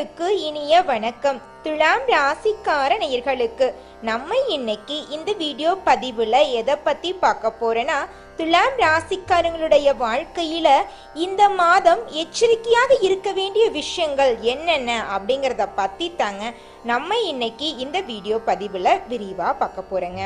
நேயர்களுக்கு இனிய வணக்கம். துலாம் ராசிக்கார நேயர்களுக்கு நம்ம இன்னைக்கு இந்த வீடியோ பதிவுல எதை பத்தி பார்க்க போறேன்னா துலாம் ராசிக்காரங்களுடைய வாழ்க்கையில இந்த மாதம் எச்சரிக்கையாக இருக்க வேண்டிய விஷயங்கள் என்னென்ன அப்படிங்கறத பத்தி தாங்க நம்ம இன்னைக்கு இந்த வீடியோ பதிவுல விரிவா பார்க்க போறேங்க.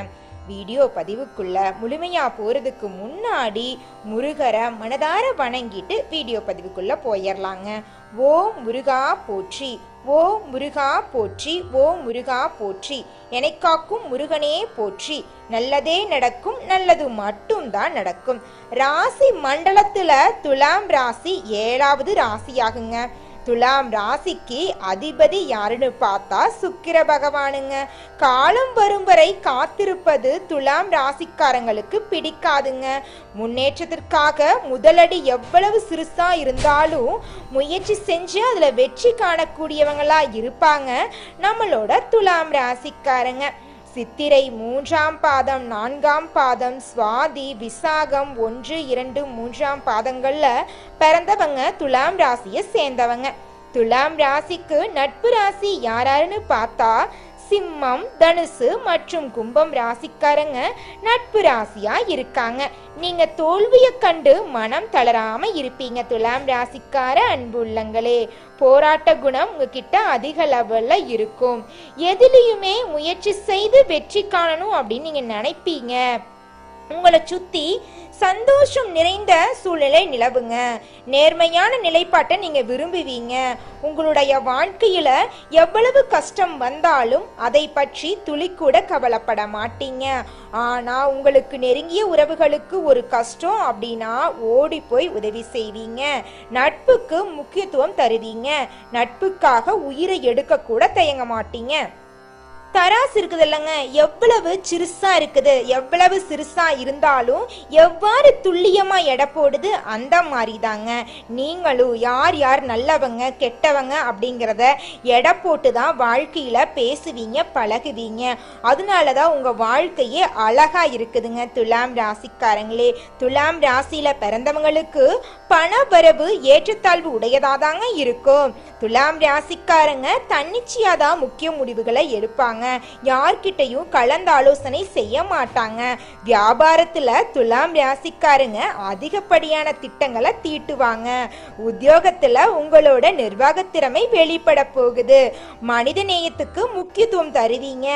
வீடியோ பதிவுக்குள்ள முழுமையா போறதுக்கு முன்னாடி முருகரை மனதார வணங்கிட்டு வீடியோ பதிவுக்குள்ள போயிடலாங்க ஓ முருகா போற்றி ஓ முருகா போற்றி ஓ முருகா போற்றி எனைக்காக்கும் முருகனே போற்றி நல்லதே நடக்கும் நல்லது மட்டும்தான் நடக்கும். ராசி மண்டலத்துல துலாம் ராசி ஏழாவது ராசியாகுங்க. துலாம் ராசிக்கு அதிபதி யாருன்னு பார்த்தா சுக்கிர பகவானுங்க. காலம் வரும் வரை காத்திருப்பது துலாம் ராசிக்காரங்களுக்கு பிடிக்காதுங்க. முன்னேற்றத்திற்காக முதலடி எவ்வளவு சிறுசா இருந்தாலும் முயற்சி செஞ்சு அதுல வெற்றி காணக்கூடியவங்களா இருப்பாங்க. நம்மளோட துலாம் ராசிக்காரங்க. சித்திரை மூன்றாம் பாதம் நான்காம் பாதம் சுவாதி விசாகம் ஒன்று இரண்டு மூன்றாம் பாதங்கள்ல பிறந்தவங்க துலாம் ராசியை சேர்ந்தவங்க. துலாம் ராசிக்கு நட்பு ராசி யாராருன்னு பார்த்தா சிம்மம் தனுசு மற்றும் கும்பம் ராசிக்காரங்க நட்பு ராசியா இருக்காங்க. நீங்க தோல்வியை கண்டு மனம் தளராம இருப்பீங்க. துலாம் ராசிக்கார அன்புள்ளங்களே போராட்ட குணம் உங்ககிட்ட அதிக லெவல்ல இருக்கும். எதுலேயுமே முயற்சி செய்து வெற்றி காணணும் அப்படின்னு நீங்க நினைப்பீங்க. உங்களை சுத்தி சந்தோஷம் நிறைந்த சூழ்நிலை நிலவுங்க. நேர்மையான நிலைப்பாட்டை நீங்க விரும்புவீங்க. உங்களுடைய வாழ்க்கையில எவ்வளவு கஷ்டம் வந்தாலும் அதை பற்றி துளி கூட கவலைப்பட மாட்டீங்க. ஆனா உங்களுக்கு நெருங்கிய உறவுகளுக்கு ஒரு கஷ்டம் அப்படின்னா ஓடி போய் உதவி செய்வீங்க. நட்புக்கு முக்கியத்துவம் தருவீங்க. நட்புக்காக உயிரை எடுக்க கூட தயங்க மாட்டீங்க. தராசு இருக்குது இல்லைங்க. எவ்வளவு சிறுசா இருக்குது. எவ்வளவு சிறுசா இருந்தாலும் எவ்வாறு துல்லியமா எடை போடுது அந்த மாதிரி தாங்க நீங்களும் யார் யார் நல்லவங்க கெட்டவங்க அப்படிங்கிறத எடை போட்டு தான் வாழ்க்கையில பேசுவீங்க பழகுவீங்க. அதனால தான் உங்க வாழ்க்கையே அழகா இருக்குதுங்க. துலாம் ராசிக்காரங்களே துலாம் ராசியில பிறந்தவங்களுக்கு பண வரவு ஏற்றத்தாழ்வு உடையதா தாங்க இருக்கும். துலாம் ராசிக்காரங்க தன்னிச்சையா தான் முக்கிய முடிவுகளை எடுப்பாங்க. யார்கிட்டையும் கலந்து ஆலோசனை செய்ய மாட்டாங்க. வியாபாரத்துல துலாம் ராசிக்காரங்க அதிகப்படியான திட்டங்களை தீட்டுவாங்க. உத்தியோகத்துல உங்களோட நிர்வாகத்திறமை வெளிப்பட போகுது. மனித நேயத்துக்கு முக்கியத்துவம் தருவீங்க.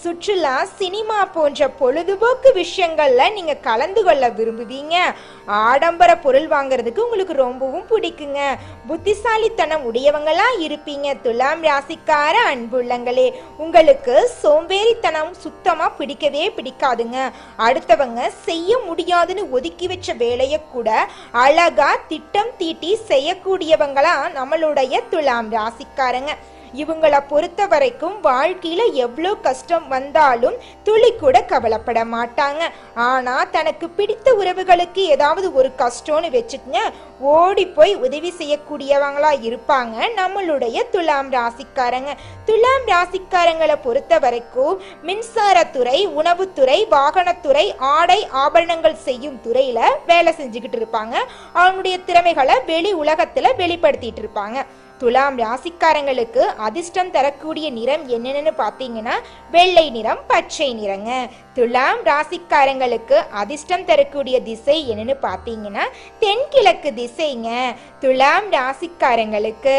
சுற்றுலா சினிமா போன்ற பொழுதுபோக்கு விஷயங்களில் நீங்கள் கலந்து கொள்ள விரும்புவீங்க. ஆடம்பர பொருள் வாங்குறதுக்கு உங்களுக்கு ரொம்பவும் பிடிக்குங்க. புத்திசாலித்தனம் உடையவங்களாக இருப்பீங்க. துலாம் ராசிக்கார அன்புள்ளங்களே உங்களுக்கு சோம்பேறித்தனம் சுத்தமாக பிடிக்கவே பிடிக்காதுங்க. அடுத்தவங்க செய்ய முடியாதுன்னு ஒதுக்கி வச்ச வேலையை கூட அழகாக திட்டம் தீட்டி செய்யக்கூடியவங்களாக நம்மளுடைய துலாம் ராசிக்காரங்க. இவங்கள பொறுத்த வரைக்கும் வாழ்க்கையில எவ்வளோ கஷ்டம் வந்தாலும் துளி கூட கவலைப்பட மாட்டாங்க. ஆனா தனக்கு பிடித்த உறவுகளுக்கு ஏதாவது ஒரு கஷ்டம்னு வச்சுக்கங்க ஓடி போய் உதவி செய்யக்கூடியவங்களா இருப்பாங்க நம்மளுடைய துலாம் ராசிக்காரங்க. துலாம் ராசிக்காரங்களை பொறுத்த வரைக்கும் மின்சாரத்துறை உணவுத்துறை வாகனத்துறை ஆடை ஆபரணங்கள் செய்யும் துறையில வேலை செஞ்சுக்கிட்டு இருப்பாங்க. அவங்களுடைய திறமைகளை வெளி உலகத்துல வெளிப்படுத்திட்டு இருப்பாங்க. துலாம் ராசிக்காரங்களுக்கு அதிர்ஷ்டம் தரக்கூடிய நிறம் என்னென்னு பார்த்தீங்கன்னா வெள்ளை நிறம் பச்சை நிறங்க. துலாம் ராசிக்காரங்களுக்கு அதிர்ஷ்டம் தரக்கூடிய திசை என்னன்னு பார்த்தீங்கன்னா தென்கிழக்கு திசைங்க. துலாம் ராசிக்காரங்களுக்கு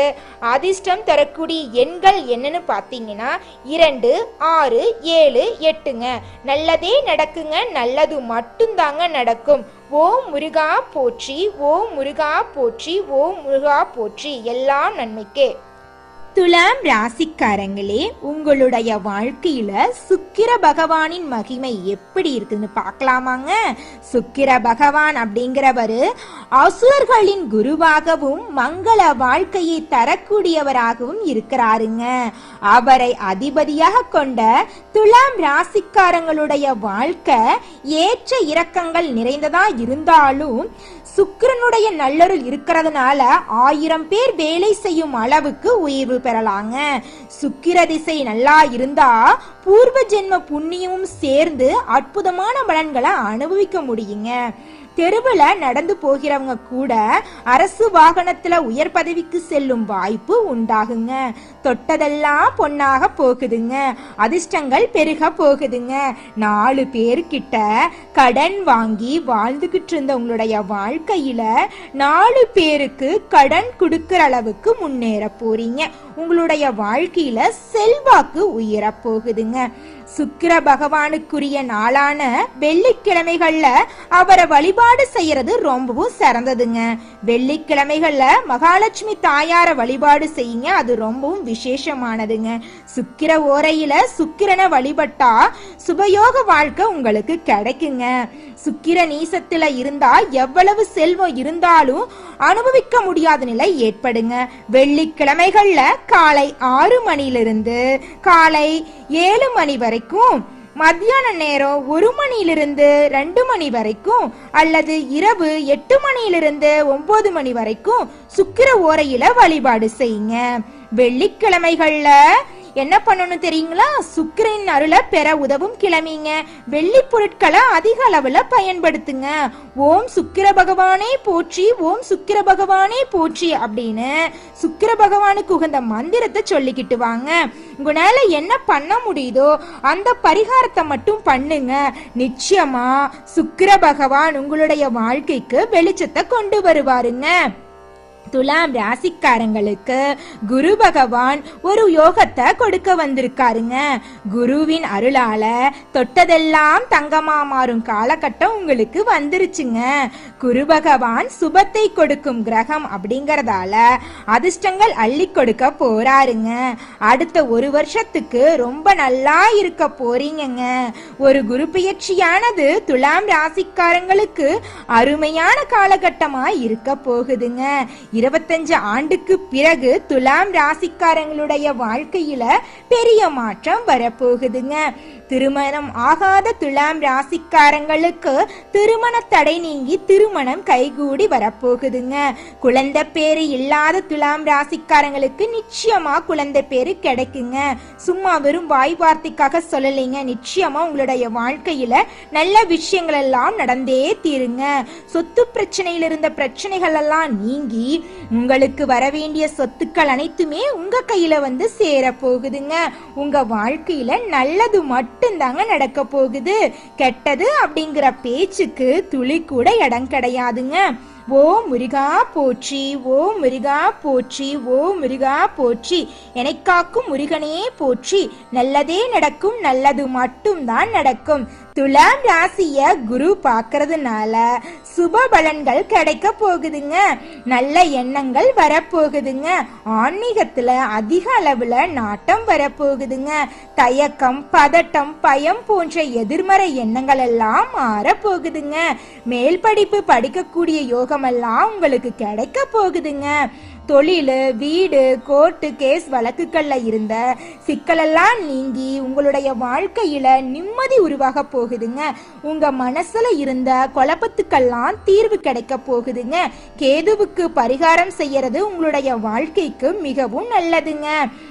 அதிர்ஷ்டம் தரக்கூடிய எண்கள் என்னன்னு பார்த்தீங்கன்னா இரண்டு ஆறு ஏழு எட்டுங்க. நல்லதே நடக்குங்க நல்லது மட்டும்தாங்க நடக்கும். ஓ முருகா போற்றி ஓ முருகா போற்றி ஓ முருகா போற்றி எல்லாம் நன்மைக்கே. துலாம் ராசிக்காரங்களே உங்களுடைய வாழ்க்கையில சுக்கிர பகவானின் மகிமை எப்படி இருக்குன்னு பார்க்கலாமாங்க? சுக்கிர பகவான் அப்படிங்கிறவர் அசுரர்களின் குருவாகவும் மங்கள வாழ்க்கையை தரக்கூடியவராகவும் இருக்கிறாருங்க. அவரை அதிபதியாக கொண்ட துலாம் ராசிக்காரங்களுடைய வாழ்க்கை ஏற்ற இறக்கங்கள் நிறைந்ததா இருந்தாலும் சுக்கிரனுடைய நல்லருள் இருக்கிறதுனால ஆயிரம் பேர் வேலை செய்யும் அளவுக்கு உயர்வு பெறலாங்க. சுக்கிர திசை நல்லா இருந்தா பூர்வ ஜென்ம புண்ணியமும் சேர்ந்து அற்புதமான பலன்களை அனுபவிக்க முடியுங்க. தெருவில் நடந்து போகிறவங்க கூட அரசு வாகனத்துல உயர் பதவிக்கு செல்லும் வாய்ப்பு உண்டாகுங்க. தொட்டதெல்லாம் பொன்னாக போகுதுங்க. அதிர்ஷ்டங்கள் பெருக போகுதுங்க. நாலு பேர்கிட்ட கடன் வாங்கி வாழ்ந்துகிட்டு இருந்த உங்களுடைய வாழ்க்கையில நாலு பேருக்கு கடன் கொடுக்கிற அளவுக்கு முன்னேற போறீங்க. உங்களுடைய வாழ்க்கையில செல்வாக்கு உயர போகுதுங்க. சுக்கிர பகவானுக்குரிய நாளான வெள்ளிக்கிழமைகள்ல அவரை வழிபாடு செய்யறது ரொம்பவும் சிறந்ததுங்க. வெள்ளிக்கிழமைகள்ல மகாலட்சுமி தாயார வழிபாடு செய்யுங்க அது ரொம்பவும் விசேஷமானதுங்க. சுக்கிர ஓரையில சுக்கிரனை வழிபட்டா சுபயோக வாழ்க்கை உங்களுக்கு கிடைக்குங்க. சுக்கிர நீசத்துல இருந்தா எவ்வளவு செல்வம் இருந்தாலும் அனுபவிக்க முடியாத நிலை ஏற்படுங்க. வெள்ளிக்கிழமைகள்ல காலை ஆறு மணியிலிருந்து காலை ஏழு மணி வரைக்கும் மத்தியான நேரம் ஒரு மணியிலிருந்து ரெண்டு மணி வரைக்கும் அல்லது இரவு எட்டு மணியிலிருந்து ஒன்பது மணி வரைக்கும் சுக்கிர ஓரையில வழிபாடு செய்யுங்க. வெள்ளிக்கிழமைகள்ல என்ன பண்ணணும் தெரியுங்களா? சுக்கிரன் அருளை பெற உதவும் கிழமைங்க. வெள்ளி பொருட்களை அதிக அளவுல பயன்படுத்துங்க. ஓம் சுக்கிர பகவானே போற்றி ஓம் சுக்கிர பகவானே போற்றி அப்படின்னு சுக்கிர பகவானுக்கு உகந்த மந்திரத்தை சொல்லிக்கிட்டு வாங்க. உங்களால என்ன பண்ண முடியுதோ அந்த பரிகாரத்தை மட்டும் பண்ணுங்க. நிச்சயமா சுக்கிர பகவான் உங்களுடைய வாழ்க்கைக்கு வெளிச்சத்தை கொண்டு வருவாருங்க. துலாம் ராசிக்காரங்களுக்கு குரு பகவான் ஒரு யோகத்தை கொடுக்க வந்திருக்காருங்க. குருவின் அருளால தொட்டதெல்லாம் தங்கமா மாறும் காலகட்டம் உங்களுக்கு வந்துருச்சுங்க. குரு பகவான் சுபத்தை கொடுக்கும் கிரகம் அப்படிங்கறதால அதிர்ஷ்டங்கள் அள்ளி கொடுக்க போறாருங்க. அடுத்த ஒரு வருஷத்துக்கு ரொம்ப நல்லா இருக்க போறீங்கங்க. ஒரு குரு பயிற்சியானது துலாம் ராசிக்காரங்களுக்கு அருமையான காலகட்டமா இருக்க போகுதுங்க. இருபத்தஞ்சு ஆண்டுக்கு பிறகு துலாம் ராசிக்காரங்களுடைய வாழ்க்கையில பெரிய மாற்றம் வரப்போகுதுங்க. திருமணம் ஆகாத துலாம் ராசிக்காரங்களுக்கு திருமண தடை நீங்கி திருமணம் கைகூடி வரப்போகுதுங்க. குழந்தை பேரு இல்லாத துலாம் ராசிக்காரங்களுக்கு நிச்சயமா குழந்தை பேரு கிடைக்குங்க. சும்மா வெறும் வாய் வார்த்தைக்காக சொல்லலைங்க. நிச்சயமா உங்களுடைய வாழ்க்கையில நல்ல விஷயங்கள் எல்லாம் நடந்தே தீருங்க. சொத்து பிரச்சனையில் இருந்த பிரச்சனைகள் எல்லாம் நீங்கி உங்களுக்கு வர வேண்டிய சொத்துக்கள் அனைத்துமே உங்க கையில வந்து சேர போகுதுங்க உங்க வாழ்க்கையில நல்லது மட்டும்தாங்க நடக்க போகுது. கெட்டது அப்படிங்கிற பேச்சுக்கு துளி கூட இடம் கிடையாதுங்க. ஓ முருகா போற்றி ஓ முருகா போற்றி ஓ முருகா போற்றி. எனக்காக்கும் முருகனே போற்றி. நல்லதே நடக்கும் நல்லது மட்டும்தான் நடக்கும். துலாம் ராசிய குரு பார்க்கறதுனால சுப பலன்கள் கிடைக்க போகுதுங்க. நல்ல எண்ணங்கள் வரப்போகுதுங்க. ஆன்மீகத்துல அதிக அளவுல நாட்டம் வரப்போகுதுங்க. தயக்கம் பதட்டம் பயம் போன்ற எதிர்மறை எண்ணங்கள் எல்லாம் மாற போகுதுங்க மேல் படிப்பு படிக்கக்கூடிய யோகமெல்லாம் உங்களுக்கு கிடைக்க போகுதுங்க. தொழில் வீடு கோர்ட்டு கேஸ் வழக்குகளில் இருந்த சிக்கலெல்லாம் நீங்கி உங்களுடைய வாழ்க்கையில் நிம்மதி உருவாக போகுதுங்க. உங்கள் மனசில் இருந்த குழப்பத்துக்கெல்லாம் தீர்வு கிடைக்க போகுதுங்க. கேதுவுக்கு பரிகாரம் செய்யறது உங்களுடைய வாழ்க்கைக்கு மிகவும் நல்லதுங்க.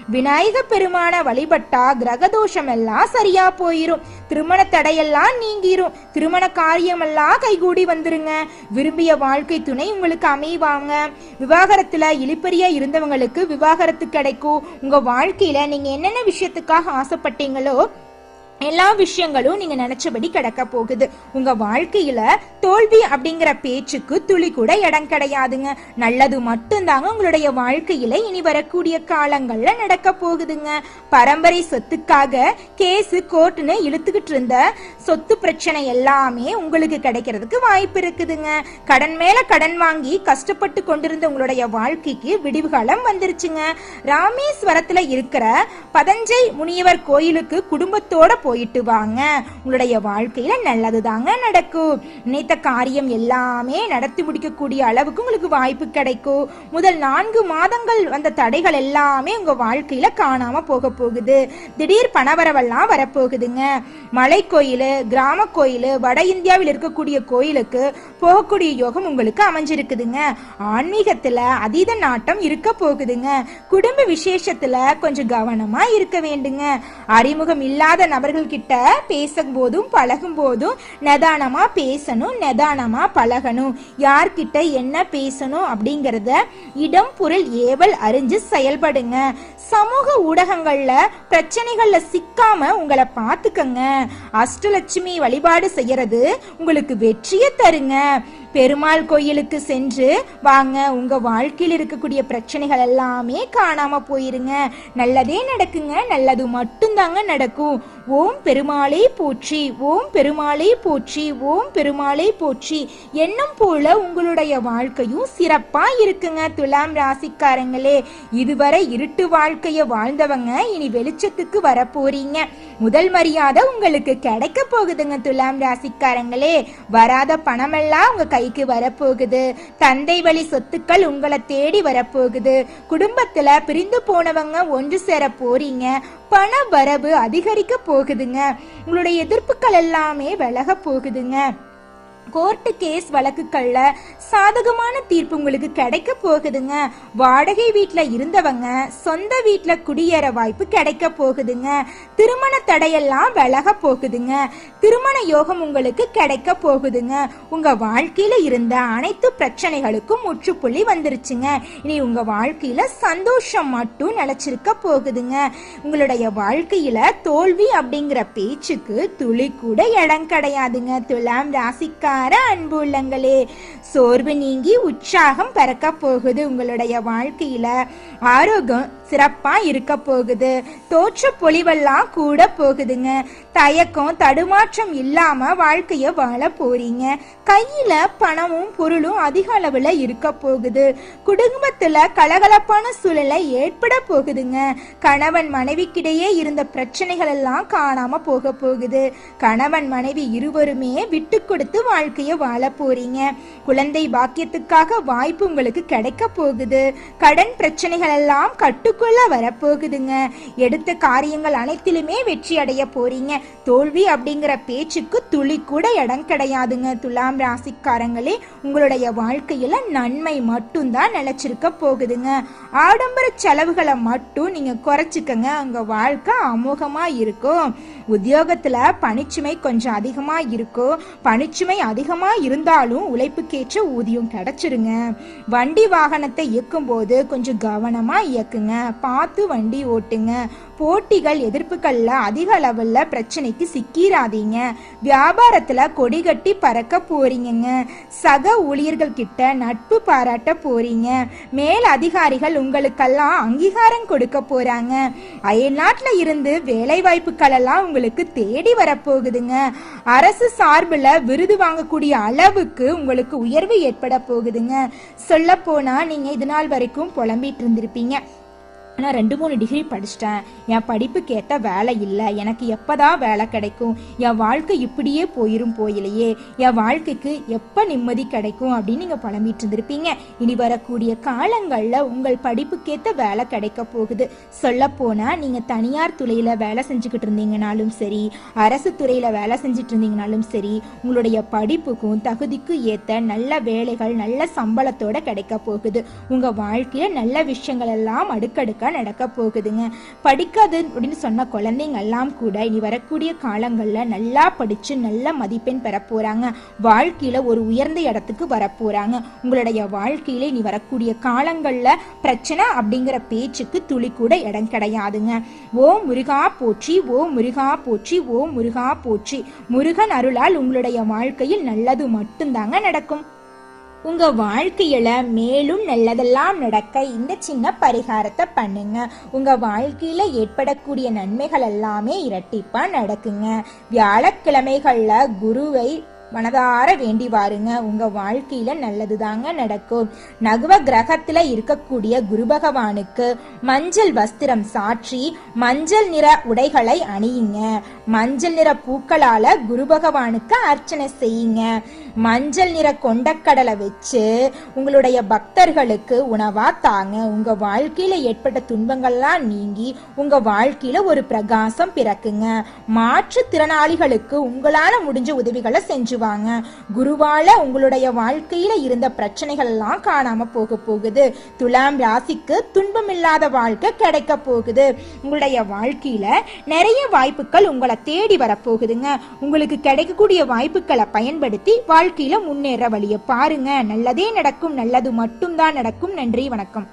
விநாயக பெருமான வழிபட்டா கிரகதோஷம் எல்லாம் சரியா போயிரும். திருமண தடையெல்லாம் நீங்கிரும். திருமண காரியமெல்லாம் கைகூடி வந்துருங்க. விரும்பிய வாழ்க்கை துணை உங்களுக்கு அமைவாங்க. விவாகரத்துல இழிப்பறியா இருந்தவங்களுக்கு விவாகரத்து கிடைக்கும். உங்க வாழ்க்கையில நீங்க என்னென்ன விஷயத்துக்காக ஆசைப்பட்டீங்களோ எல்லா விஷயங்களும் நீங்க நினைச்சபடி கிடக்க போகுது. உங்க வாழ்க்கையில தோல்வி அப்படிங்கிற பேச்சுக்கு துளி கூட இடம் கிடையாதுங்க. நல்லது மட்டும்தாங்க உங்களுடைய வாழ்க்கையில இனி வரக்கூடிய காலங்கள்ல நடக்க போகுதுங்க. பரம்பரை சொத்துக்காக கேஸ் கோர்ட்டுன்னு இழுத்துக்கிட்டு இருந்த சொத்து பிரச்சனை எல்லாமே உங்களுக்கு கிடைக்கிறதுக்கு வாய்ப்பு இருக்குதுங்க. கடன் மேல கடன் வாங்கி கஷ்டப்பட்டு கொண்டிருந்த உங்களுடைய வாழ்க்கைக்கு விடிவு காலம் வந்துருச்சுங்க. ராமேஸ்வரத்துல இருக்கிற பதஞ்சை முனியவர் கோயிலுக்கு குடும்பத்தோட போயிட்டு வாங்க. உங்களுடைய வாழ்க்கையில நல்லது தாங்க நடக்கும். நினைத்த காரியம் எல்லாமே நடத்தி முடிக்கக்கூடிய அளவுக்கு உங்களுக்கு வாய்ப்பு கிடைக்கும். முதல் நான்கு மாதங்கள் வந்த தடைகள் எல்லாமே உங்க வாழ்க்கையில காணாம போக போகுது. திடீர் பணவரவெல்லாம் வரப்போகுதுங்க. மலை கோயில் கிராம கோயில் வட இந்தியாவில் இருக்கக்கூடிய கோயிலுக்கு போகக்கூடிய யோகம் உங்களுக்கு அமைஞ்சிருக்குதுங்க. ஆன்மீகத்துல அதீத நாட்டம் இருக்க போகுதுங்க. குடும்ப விசேஷத்துல கொஞ்சம் கவனமா இருக்க வேண்டுங்க. அறிமுகம் இல்லாத நபர்கள் மற்றவங்கக்கிட்ட பேசும்போதும் பழகும் போதும் நிதானமாக பேசணும் நிதானமாக பழகணும். யார்கிட்ட என்ன பேசணும் அப்படிங்கிறத இடம் பொருள் ஏவல் அறிஞ்சு செயல்படுங்க. சமூக ஊடகங்களில் பிரச்சனைகளில் சிக்காம உங்களை பார்த்துக்கங்க. அஷ்டலட்சுமி வழிபாடு செய்யறது உங்களுக்கு வெற்றியை தருங்க. பெருமாள் கோயிலுக்கு சென்று வாங்க உங்க வாழ்க்கையில் இருக்கக்கூடிய பிரச்சனைகள் எல்லாமே காணாம போயிருங்க. நல்லதே நடக்குங்க நல்லது மட்டும்தாங்க நடக்கும். ஓம் பெருமாளே போற்றி ஓம் பெருமாளே போற்றி ஓம் பெருமாளே போற்றி. எண்ணம் போல உங்களுடைய வாழ்க்கையும் சிறப்பா இருக்குங்க துலாம் ராசிக்காரங்களே. இதுவரை இருட்டு வாழ்க்கைய வாழ்ந்தவங்க இனி வெளிச்சத்துக்கு வர போறீங்க முதல் மரியாதை உங்களுக்கு கிடைக்க போகுதுங்க துலாம் ராசிக்காரங்களே. வராத பணமெல்லாம் உங்க கைக்கு வரப்போகுது. தந்தை வழி சொத்துக்கள் உங்களை தேடி வரப்போகுது. குடும்பத்துல பிரிந்து போனவங்க ஒன்று சேர போறீங்க. பண வரவு அதிகரிக்க போகுதுங்க. உங்களுடைய எதிர்ப்புகள் எல்லாமே விலக போகுதுங்க. கோர்ட்டு கேஸ் வழக்குகள்ல சாதகமான தீர்ப்பு உங்களுக்கு கிடைக்க போகுதுங்க. வாடகை வீட்டில் இருந்தவங்க சொந்த வீட்டில் குடியேற வாய்ப்பு கிடைக்க போகுதுங்க. திருமண தடையெல்லாம் விலக போகுதுங்க. திருமண யோகம் உங்களுக்கு கிடைக்க போகுதுங்க. உங்க வாழ்க்கையில இருந்த அனைத்து பிரச்சனைகளுக்கும் முற்றுப்புள்ளி வந்துருச்சுங்க. இனி உங்க வாழ்க்கையில சந்தோஷம் மட்டும் நிலச்சிருக்க போகுதுங்க. உங்களுடைய வாழ்க்கையில தோல்வி அப்படிங்கிற பேச்சுக்கு துளி கூட இடம் கிடையாதுங்க. துலாம் ராசிக்கா ராசிக்கார அன்பு உள்ளங்களே. சோர்வு நீங்கி உற்சாகம் பறக்க போகுது உங்களுடைய வாழ்க்கையில. ஆரோக்கியம் சிறப்பா இருக்க போகுது. தோற்ற பொலிவெல்லாம் கூட போகுதுங்க. தயக்கம் தடுமாற்றம் இல்லாம வாழ்க்கைய வாழ போறீங்க. கையில பணமும் பொருளும் அதிக அளவுல இருக்க போகுது. குடும்பத்துல கலகலப்பான சூழலை ஏற்பட போகுதுங்க. கணவன் மனைவிக்கிடையே இருந்த பிரச்சனைகள் எல்லாம் காணாம போக போகுது. கணவன் மனைவி இருவருமே விட்டு கொடுத்து வாழ்க்கைய வாழ போறீங்க. குழந்தை பாக்கியத்துக்காக வாய்ப்பு உங்களுக்கு கிடைக்க போகுது. கடன் பிரச்சனைகள் எல்லாம் கட்டுக்குள்ள வரப்போகுதுங்க. எடுத்த காரியங்கள் அனைத்திலுமே வெற்றி அடைய போறீங்க. தோல்வி அப்படிங்கிற பேச்சுக்கு துளி கூட இடம் கிடையாதுங்க. துலாம் ராசிக்காரங்களே உங்களுடைய வாழ்க்கையில நன்மை மட்டும்தான் நிலைச்சிருக்க போகுதுங்க. ஆடம்பர செலவுகளை மட்டும் நீங்க குறைச்சிக்கங்க. உங்க வாழ்க்கை அமோகமா இருக்கும். உத்தியோகத்துல பணிச்சுமை கொஞ்சம் அதிகமா இருக்கும். பணிச்சுமை அதிகமா இருந்தாலும் உழைப்புக்கேற்ற ஊதியம் கிடைச்சிருங்க. வண்டி வாகனத்தை இயக்கும் போது கொஞ்சம் கவனமா இயக்குங்க. பார்த்து வண்டி ஓட்டுங்க. போட்டிகள் எதிர்ப்புகளில் அதிக அளவில் பிரச்சனைக்கு சிக்கிராதீங்க. வியாபாரத்தில் கொடி கட்டி பறக்க போறீங்கங்க. சக ஊழியர்கள் கிட்ட நட்பு பாராட்ட போறீங்க. மேல் அதிகாரிகள் உங்களுக்கெல்லாம் அங்கீகாரம் கொடுக்க போறாங்க. அயல்நாட்டில் இருந்து வேலை வாய்ப்புகளெல்லாம் உங்களுக்கு தேடி வரப்போகுதுங்க. அரசு சார்பில் விருது வாங்கக்கூடிய அளவுக்கு உங்களுக்கு உயர்வு ஏற்பட போகுதுங்க. சொல்ல போனால் நீங்கள் இது நாள் வரைக்கும் புலம்பிட்டு இருந்திருப்பீங்க. நான் ரெண்டு மூணு டிகிரி படிச்சிட்டேன். என் படிப்புக்கு ஏற்ற வேலை இல்லை. எனக்கு எப்போதான் வேலை கிடைக்கும்? என் வாழ்க்கை இப்படியே போயிரும் போயிலையே. என் வாழ்க்கைக்கு எப்போ நிம்மதி கிடைக்கும் அப்படின்னு நீங்கள் புலம்பிட்டு இருந்திருப்பீங்க. இனி வரக்கூடிய காலங்களில் உங்கள் படிப்புக்கேற்ற வேலை கிடைக்க போகுது. சொல்லப்போனால் நீங்கள் தனியார் துறையில் வேலை செஞ்சுக்கிட்டு இருந்தீங்கனாலும் சரி அரசு துறையில் வேலை செஞ்சுட்டு இருந்தீங்கனாலும் சரி உங்களுடைய படிப்புக்கும் தகுதிக்கும் ஏற்ற நல்ல வேலைகள் நல்ல சம்பளத்தோட கிடைக்க போகுது. உங்கள் வாழ்க்கையில் நல்ல விஷயங்கள் எல்லாம் அடுக்கடுக்க கண்டிப்பாக நடக்க போகுதுங்க. படிக்காது அப்படின்னு சொன்ன குழந்தைங்க எல்லாம் கூட இனி வரக்கூடிய காலங்களில் நல்லா படித்து நல்ல மதிப்பெண் பெற போகிறாங்க வாழ்க்கையில் ஒரு உயர்ந்த இடத்துக்கு வரப்போகிறாங்க உங்களுடைய வாழ்க்கையில இனி வரக்கூடிய காலங்களில் பிரச்சனை அப்படிங்கிற பேச்சுக்கு துளி கூட இடம் கிடையாதுங்க. ஓ முருகா போற்றி ஓ முருகா போற்றி ஓ முருகா போற்றி. முருகன் அருளால் உங்களுடைய வாழ்க்கையில் நல்லது மட்டும்தாங்க நடக்கும். உங்க வாழ்க்கையில மேலும் நல்லதெல்லாம் நடக்க இந்த சின்ன பரிகாரத்தை பண்ணுங்க. உங்க வாழ்க்கையில ஏற்படக்கூடிய நன்மைகள் எல்லாமே இரட்டிப்பா நடக்குங்க. வியாழக்கிழமைகள்ல குருவை மனதார வேண்டி வாருங்க. உங்க வாழ்க்கையில நல்லது தாங்க நடக்கும். நகுவ கிரகத்துல இருக்கக்கூடிய குரு பகவானுக்கு மஞ்சள் வஸ்திரம் சாற்றி மஞ்சள் நிற உடைகளை அணியுங்க. மஞ்சள் நிற பூக்களால குரு பகவானுக்கு அர்ச்சனை செய்யுங்க. மஞ்சள் நிற கொண்டக்கடலை வச்சு உங்களுடைய பக்தர்களுக்கு உணவா தாங்க. உங்க வாழ்க்கையில ஏற்பட்ட துன்பங்கள்லாம் நீங்கி உங்க வாழ்க்கையில ஒரு பிரகாசம் பிறக்குங்க. மாற்றுத்திறனாளிகளுக்கு உங்களால முடிஞ்ச உதவிகளை செஞ்சு செய்வாங்க குருவால உங்களுடைய வாழ்க்கையில இருந்த பிரச்சனைகள் எல்லாம் காணாம போக போகுது. துலாம் ராசிக்கு துன்பமில்லாத வாழ்க்கை கிடைக்க போகுது. உங்களுடைய வாழ்க்கையில நிறைய வாய்ப்புகள் உங்களை உங்களை தேடி வரப்போகுதுங்க உங்களுக்கு கிடைக்கக்கூடிய வாய்ப்புகளை பயன்படுத்தி வாழ்க்கையில முன்னேற வழியை பாருங்க. நல்லதே நடக்கும் நல்லது மட்டும்தான் நடக்கும். நன்றி வணக்கம்.